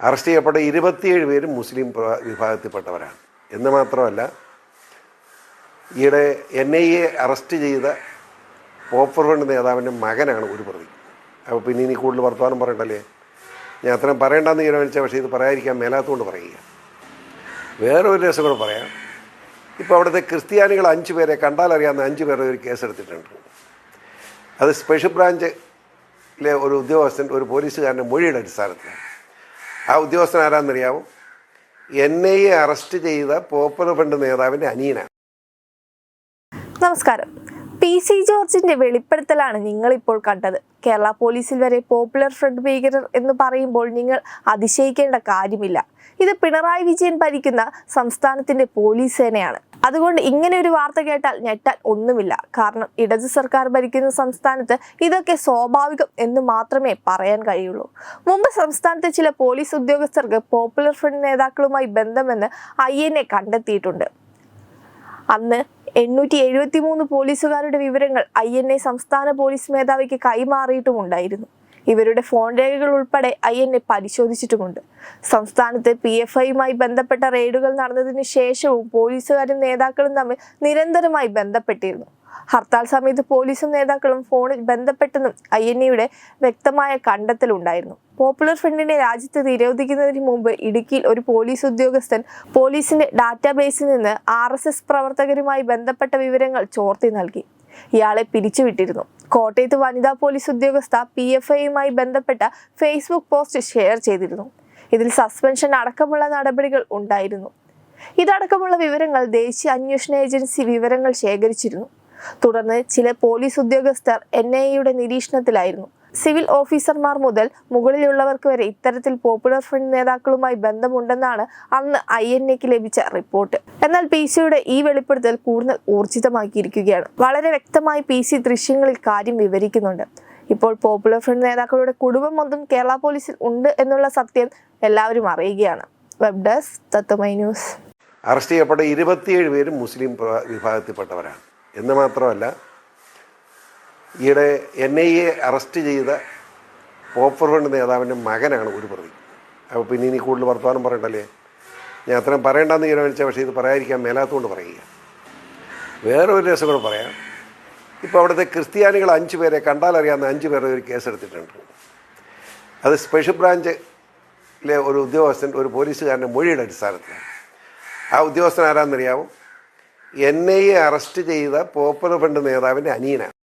Arrest ചെയ്യപ്പെട്ട ഇരുപത്തിയേഴ് പേരും മുസ്ലിം വിഭാഗത്തിൽപ്പെട്ടവരാണ്. എന്ന് മാത്രമല്ല ഈയിടെ എൻ ഐ എ അറസ്റ്റ് ചെയ്ത പോപ്പർ ഫണ്ട് നേതാവിന്റെ മകനാണ് ഒരു പ്രതി. അപ്പോൾ പിന്നെ ഇനി കൂടുതൽ വർത്തമാനം പറയണ്ടല്ലേ? ഞാൻ അത്രയും പറയണ്ടെന്ന് തീരുമാനിച്ച പക്ഷേ ഇത് പറയാതിരിക്കാൻ മേലാത്തതുകൊണ്ട് പറയുക വേറെ ഒരു രസം കൂടെ പറയാം. ഇപ്പോൾ അവിടുത്തെ ക്രിസ്ത്യാനികൾ അഞ്ച് പേരെ കണ്ടാലറിയാവുന്ന അഞ്ച് പേരെ ഒരു കേസെടുത്തിട്ടുണ്ട്. അത് സ്പെഷ്യൽ ബ്രാഞ്ചിലെ ഒരു ഉദ്യോഗസ്ഥൻ ഒരു പോലീസുകാരന്റെ മൊഴിയുടെ അടിസ്ഥാനത്തിലാണ്. ആ ഉദ്യോഗസ്ഥൻ ആരാന്നറിയാവോ? എൻ ഐ എ അറസ്റ്റ് ചെയ്ത പോപ്പുലർ ഫ്രണ്ട് നേതാവിന്റെ അനിയനാണ്. നമസ്കാരം. പി സി ജോർജിന്റെ വെളിപ്പെടുത്തലാണ് നിങ്ങൾ ഇപ്പോൾ കണ്ടത്. കേരള പോലീസിൽ വരെ പോപ്പുലർ ഫ്രണ്ട് ഭീകരർ എന്ന് പറയുമ്പോൾ നിങ്ങൾ അതിശയിക്കേണ്ട കാര്യമില്ല. ഇത് പിണറായി വിജയൻ ഭരിക്കുന്ന സംസ്ഥാനത്തിന്റെ പോലീസ് സേനയാണ്. അതുകൊണ്ട് ഇങ്ങനെ ഒരു വാർത്ത കേട്ടാൽ ഞെട്ടാൻ ഒന്നുമില്ല. കാരണം ഇടത് സർക്കാർ ഭരിക്കുന്ന സംസ്ഥാനത്ത് ഇതൊക്കെ സ്വാഭാവികം എന്ന് മാത്രമേ പറയാൻ കഴിയുള്ളൂ. മുമ്പ് സംസ്ഥാനത്തെ ചില പോലീസ് ഉദ്യോഗസ്ഥർക്ക് പോപ്പുലർ ഫ്രണ്ട് നേതാക്കളുമായി ബന്ധമെന്ന് ഐ എൻ എ കണ്ടെത്തിയിട്ടുണ്ട്. അന്ന് എണ്ണൂറ്റി എഴുപത്തി മൂന്ന് പോലീസുകാരുടെ വിവരങ്ങൾ ഐ എൻ എ സംസ്ഥാന പോലീസ് മേധാവിക്ക് കൈമാറിയിട്ടുമുണ്ടായിരുന്നു. ഇവരുടെ ഫോൺ രേഖകൾ ഉൾപ്പെടെ ഐ എൻ എ പരിശോധിച്ചിട്ടുമുണ്ട്. സംസ്ഥാനത്ത് പി എഫ് ഐയുമായി ബന്ധപ്പെട്ട റെയ്ഡുകൾ നടന്നതിന് ശേഷവും പോലീസുകാരും നേതാക്കളും തമ്മിൽ നിരന്തരമായി ബന്ധപ്പെട്ടിരുന്നു. ഹർത്താൽ സമയത്ത് പോലീസും നേതാക്കളും ഫോണിൽ ബന്ധപ്പെട്ടെന്നും ഐ എൻ എയുടെ വ്യക്തമായ കണ്ടെത്തലുണ്ടായിരുന്നു. പോപ്പുലർ ഫ്രണ്ടിനെ രാജ്യത്ത് നിരോധിക്കുന്നതിന് മുമ്പ് ഇടുക്കിയിൽ ഒരു പോലീസ് ഉദ്യോഗസ്ഥൻ പോലീസിന്റെ ഡാറ്റാബേസിൽ നിന്ന് ആർ പ്രവർത്തകരുമായി ബന്ധപ്പെട്ട വിവരങ്ങൾ ചോർത്തി നൽകി. ഇയാളെ പിരിച്ചുവിട്ടിരുന്നു. കോട്ടയത്ത് വനിതാ പോലീസ് ഉദ്യോഗസ്ഥ പി എഫ് ഐയുമായി ബന്ധപ്പെട്ട ഫേസ്ബുക്ക് പോസ്റ്റ് ഷെയർ ചെയ്തിരുന്നു. ഇതിൽ സസ്പെൻഷൻ അടക്കമുള്ള നടപടികൾ ഉണ്ടായിരുന്നു. ഇതടക്കമുള്ള വിവരങ്ങൾ ദേശീയ അന്വേഷണ ഏജൻസി വിവരങ്ങൾ ശേഖരിച്ചിരുന്നു. തുടർന്ന് ചില പോലീസ് ഉദ്യോഗസ്ഥർ എൻ നിരീക്ഷണത്തിലായിരുന്നു. സിവിൽ ഓഫീസർമാർ മുതൽ മുകളിലുള്ളവർക്ക് വരെ ഇത്തരത്തിൽ പോപ്പുലർ ഫ്രണ്ട് നേതാക്കളുമായി ബന്ധമുണ്ടെന്നാണ് അന്ന് ഐ എൻ എക്ക് ലഭിച്ച റിപ്പോർട്ട് എന്നാൽ പി സിയുടെ ഈ വെളിപ്പെടുത്തൽ കൂടുതൽ ഊർജിതമാക്കിയിരിക്കുകയാണ്. വളരെ വ്യക്തമായി പി സി ദൃശ്യങ്ങളിൽ കാര്യം വിവരിക്കുന്നുണ്ട്. ഇപ്പോൾ പോപ്പുലർ ഫ്രണ്ട് നേതാക്കളുടെ കുടുംബം മൊത്തം കേരള പോലീസിൽ ഉണ്ട് എന്നുള്ള സത്യം എല്ലാവരും അറിയുകയാണ്. Web desk Tatwamayi news arrest ചെയ്യപ്പെട്ട ഇരുപത്തിയേഴ് പേരും മുസ്ലിം വിഭാഗത്തിൽപ്പെട്ടവരാണ്. എന്ന് മാത്രമല്ല ഈയിടെ എൻ ഐ എ അറസ്റ്റ് ചെയ്ത പോപ്പർ ഫണ്ട് നേതാവിന്റെ മകനാണ് ഒരു പ്രതി അപ്പോൾ പിന്നെ ഇനി കൂടുതൽ വർത്തമാനം പറയണ്ടല്ലേ? ഞാൻ അത്രയും പറയണ്ടെന്ന് തീരുമാനിച്ച പക്ഷേ ഇത് പറയാതിരിക്കാൻ മേലാത്തതുകൊണ്ട് പറയുക. വേറെ ഒരു രസം കൂടെ പറയാം. ഇപ്പോൾ അവിടുത്തെ ക്രിസ്ത്യാനികൾ അഞ്ച് പേരെ കണ്ടാലറിയാവുന്ന അഞ്ച് പേരെ ഒരു കേസെടുത്തിട്ടുണ്ട്. അത് സ്പെഷ്യൽ ബ്രാഞ്ചിലെ ഒരു ഉദ്യോഗസ്ഥൻ ഒരു പോലീസുകാരന്റെ മൊഴിയുടെ അടിസ്ഥാനത്തിലാണ്. ആ ഉദ്യോഗസ്ഥൻ ആരാന്നറിയാമോ എൻ ഐ എ അറസ്റ്റ് ചെയ്ത പോപ്പുലർ ഫ്രണ്ട് നേതാവിന്റെ അനിയനാണ്.